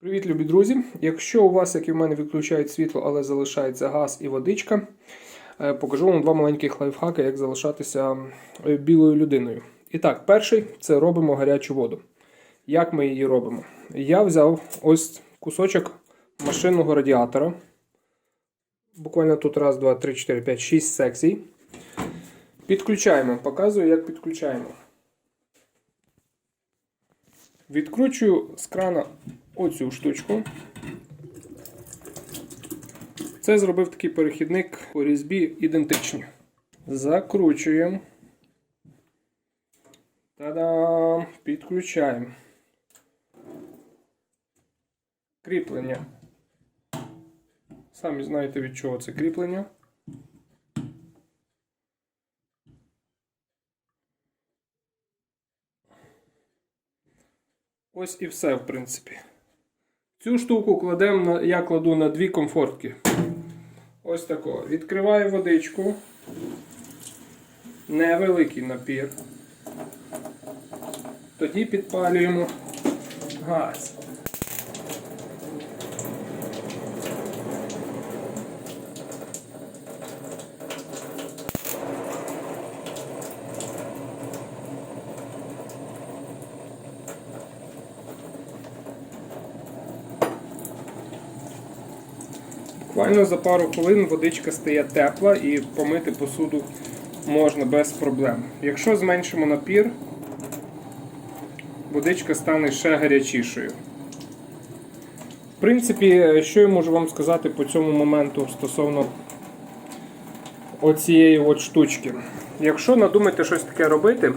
Привіт, любі друзі! Якщо у вас, як і в мене, відключають світло, але залишається газ і водичка, е, покажу вам два маленьких лайфхаки, як залишатися е, білою людиною. І так, перший це робимо гарячу воду. Як ми її робимо? Я взяв ось кусочок машинного радіатора. Буквально тут раз, два, три, чотири, п'ять, шість секцій. Підключаємо, показую, як підключаємо. Відкручую з крана оцю штучку. Це зробив такий перехідник по різьбі ідентичні. Закручуємо. Та-дам! Підключаємо. Кріплення. Самі знаєте від чого це кріплення. Ось і все, в принципі. Цю штуку кладемо я кладу на дві комфортки. Ось тако. Відкриваю водичку. Невеликий напір. Тоді підпалюємо газ. Буквально за пару хвилин водичка стає тепла і помити посуду можна без проблем. Якщо зменшимо напір, водичка стане ще гарячішою. В принципі, що я можу вам сказати по цьому моменту стосовно оцієї от штучки. Якщо надумаєте щось таке робити,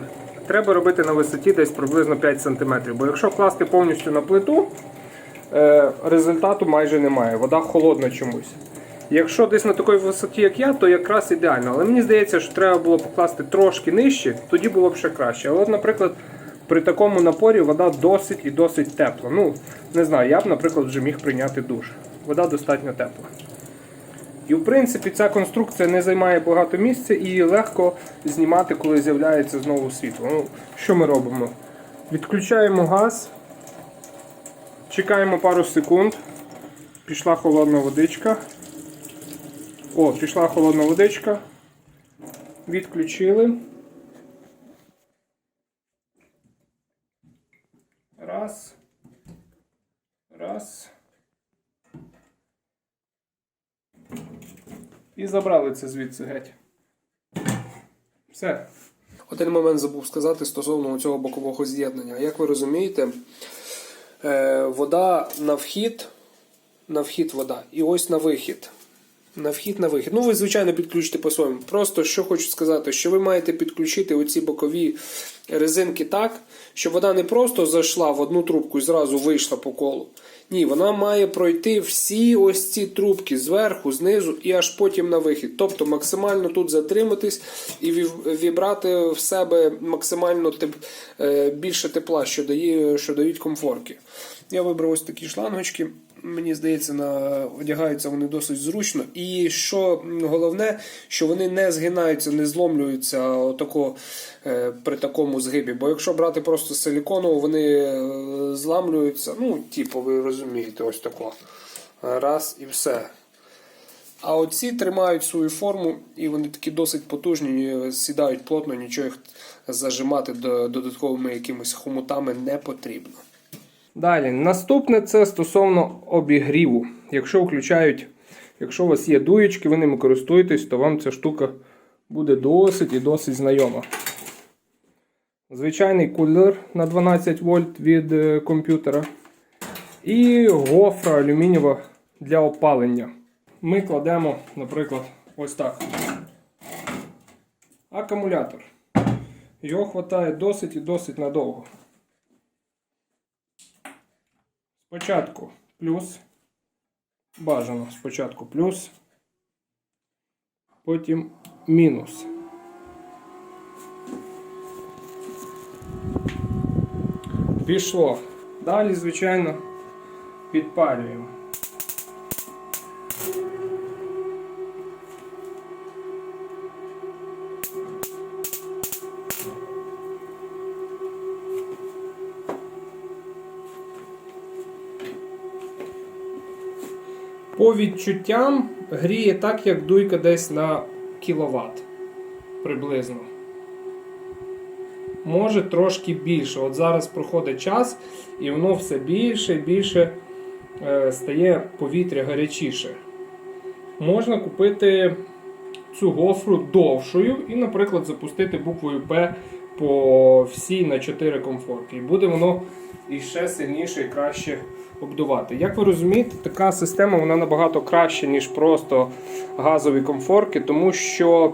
треба робити на висоті десь приблизно 5 см. Бо якщо класти повністю на плиту, результату майже немає. Вода холодна чомусь. Якщо десь на такій висоті, як я, то якраз ідеально. Але мені здається, що треба було покласти трошки нижче, тоді було б ще краще. Але, от, наприклад, при такому напорі вода досить і досить тепла. Ну, не знаю, я б, наприклад, вже міг прийняти душ. Вода достатньо тепла. І в принципі ця конструкція не займає багато місця і її легко знімати, коли з'являється знову світло. Ну, Що ми робимо? Відключаємо газ, чекаємо пару секунд. Пішла холодна водичка. О, пішла холодна водичка. Відключили. Раз. Раз. І забрали це звідси геть. Все. Один момент забув сказати стосовно цього бокового з'єднання. Як ви розумієте, вода на вхід, на вхід вода, і ось на вихід. На вхід, на вихід. Ну, ви, звичайно, підключите по-своєму. Просто що хочу сказати, що ви маєте підключити оці бокові резинки так, щоб вода не просто зайшла в одну трубку і зразу вийшла по колу. Ні, вона має пройти всі ось ці трубки зверху, знизу і аж потім на вихід. Тобто максимально тут затриматись і вібрати в себе максимально теп, е, більше тепла, що, дає, що дають комфорки. Я вибрав ось такі шлангочки. Мені здається, на одягаються вони досить зручно. І що головне, що вони не згинаються, не зломлюються отако, е, при такому згибі. Бо якщо брати просто силіконову, вони е, зламлюються. Ну, типу, ви розумієте, ось тако. Раз і все. А оці тримають свою форму, і вони такі досить потужні, сідають плотно, нічого їх зажимати додатковими якимись хомутами не потрібно. Далі, наступне це стосовно обігріву. Якщо включають, якщо у вас є дуєчки, ви ними користуєтесь, то вам ця штука буде досить і досить знайома. Звичайний кулер на 12 вольт від е, комп'ютера. І гофра алюмінієва для опалення. Ми кладемо, наприклад, ось так. Акумулятор. Його вистачає досить і досить надовго. Спочатку плюс. Бажано спочатку плюс. Потім мінус. Пішло. Далі, звичайно, підпалюємо. По відчуттям гріє так, як дуйка десь на кіловат приблизно. Може трошки більше. От зараз проходить час, і воно все більше і більше е, стає повітря гарячіше. Можна купити цю гофру довшою і, наприклад, запустити буквою П по всій на 4 комфорки. І буде воно іще сильніше і краще обдувати. Як ви розумієте, така система вона набагато краще, ніж просто газові комфорки, тому що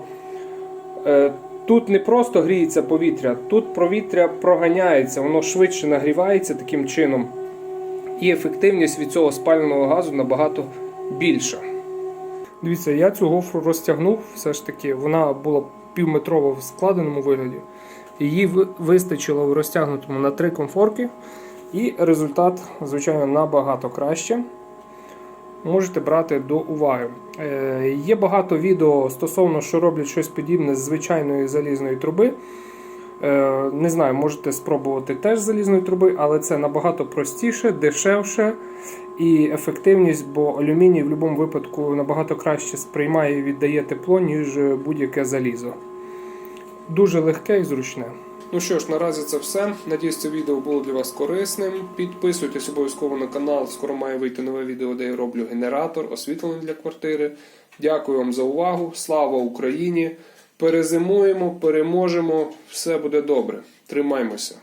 е, тут не просто гріється повітря, тут повітря проганяється, воно швидше нагрівається таким чином. І ефективність від цього спаленого газу набагато більша. Дивіться, я цю гофру розтягнув, все ж таки, вона була півметрова в складеному вигляді. Її вистачило в розтягнутому на три комфорки. І результат, звичайно, набагато краще. Можете брати до уваги. Е, є багато відео стосовно, що роблять щось подібне з звичайної залізної труби. Е, не знаю, можете спробувати теж залізної труби, але це набагато простіше, дешевше і ефективність, бо алюміній в будь-якому випадку набагато краще сприймає і віддає тепло, ніж будь-яке залізо. Дуже легке і зручне. Ну що ж, наразі це все. Надіюсь, це відео було для вас корисним. Підписуйтесь обов'язково на канал. Скоро має вийти нове відео, де я роблю генератор, освітлення для квартири. Дякую вам за увагу. Слава Україні! Перезимуємо, переможемо, все буде добре. Тримаймося.